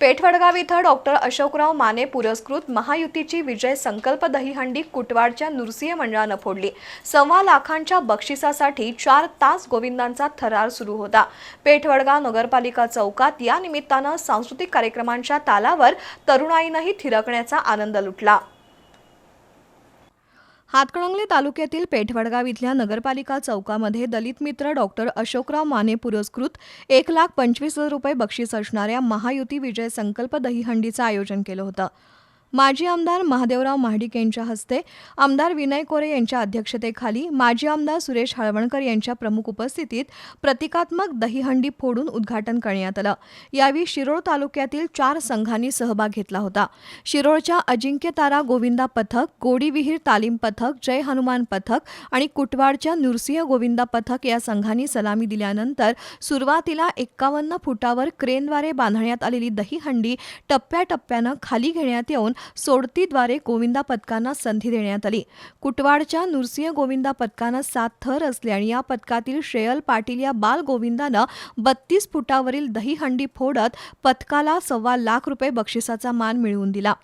पेठवडगाव इथं डॉक्टर अशोकराव माने पुरस्कृत महायुतीची विजय संकल्प दहीहंडी कुटवाडच्या नुरसिंह मंडळानं फोडली. सव्वा लाखांच्या बक्षिसासाठी चार तास गोविंदांचा थरार सुरू होता. पेठवडगाव नगरपालिका चौकात या निमित्तानं सांस्कृतिक कार्यक्रमांच्या तालावर तरुणाईनंही थिरकण्याचा आनंद लुटला. हातकणंगले तालुक्यातील पेठवडगाव इथल्या नगरपालिका चौकामध्ये दलित मित्र डॉक्टर अशोकराव माने पुरस्कृत एक लाख पंचवीस हजार रुपये बक्षीस असणाऱ्या महायुती विजय संकल्प दहीहंडीचं आयोजन केलं होतं. माजी आमदार महादेवराव महाडिक यांच्या हस्ते आमदार विनय कोरे यांच्या अध्यक्षतेखाली माजी आमदार सुरेश हळवणकर यांच्या प्रमुख उपस्थितीत प्रतिकात्मक दहीहंडी फोडून उद्घाटन करण्यात आलं. यावेळी शिरोळ तालुक्यातील चार संघांनी सहभाग घेतला होता. शिरोळच्या अजिंक्य तारा गोविंदा पथक गोडीविहीर तालीम पथक जय हनुमान पथक आणि कुटवाडच्या नृसिंह गोविंदा पथक या संघांनी सलामी दिल्यानंतर सुरुवातीला एक्कावन्न फुटावर क्रेनद्वारे बांधण्यात आलेली दहीहंडी टप्प्याटप्प्यानं खाली घेण्यात येऊन सोडतीद्वारे गोविंदा पथकांना संधी देण्यात आली. कुटवाडच्या नृसिंह गोविंदा पथकानं सात थर असले आणि या पथकातील श्रेयल पाटील या बाल गोविंदानं बत्तीस फुटावरील दहीहंडी फोडत पथकाला सव्वा लाख रुपये बक्षिसाचा मान मिळवून दिला.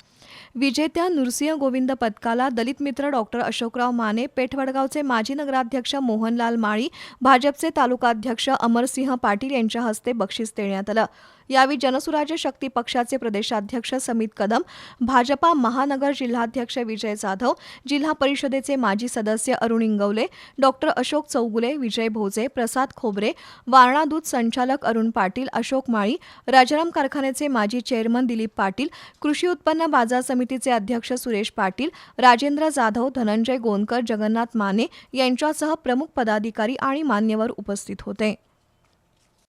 विजेत्या नृसिंह गोविंद पदकाला दलित मित्र डॉक्टर अशोकराव माने पेठवडगावचे माजी नगराध्यक्ष मोहनलाल माळी भाजपचे तालुकाध्यक्ष अमरसिंह पाटील यांच्या हस्ते बक्षीस देण्यात आलं. यावेळी जनसुराज्य शक्ती पक्षाचे प्रदेशाध्यक्ष समित कदम भाजपा महानगर जिल्हाध्यक्ष विजय जाधव जिल्हा परिषदेचे माजी सदस्य अरुण इंगवले डॉक्टर अशोक चौगुले विजय भोजे प्रसाद खोबरे वारणा दूध संचालक अरुण पाटील अशोक माळी राजाराम कारखान्याचे माजी चेअरमन दिलीप पाटील कृषी उत्पन्न बाजार बाजार समितीचे अध्यक्ष सुरेश पाटील राजेंद्र जाधव धनंजय गोंदकर जगन्नाथ माने यांच्यासह प्रमुख पदाधिकारी आणि मान्यवर उपस्थित होते.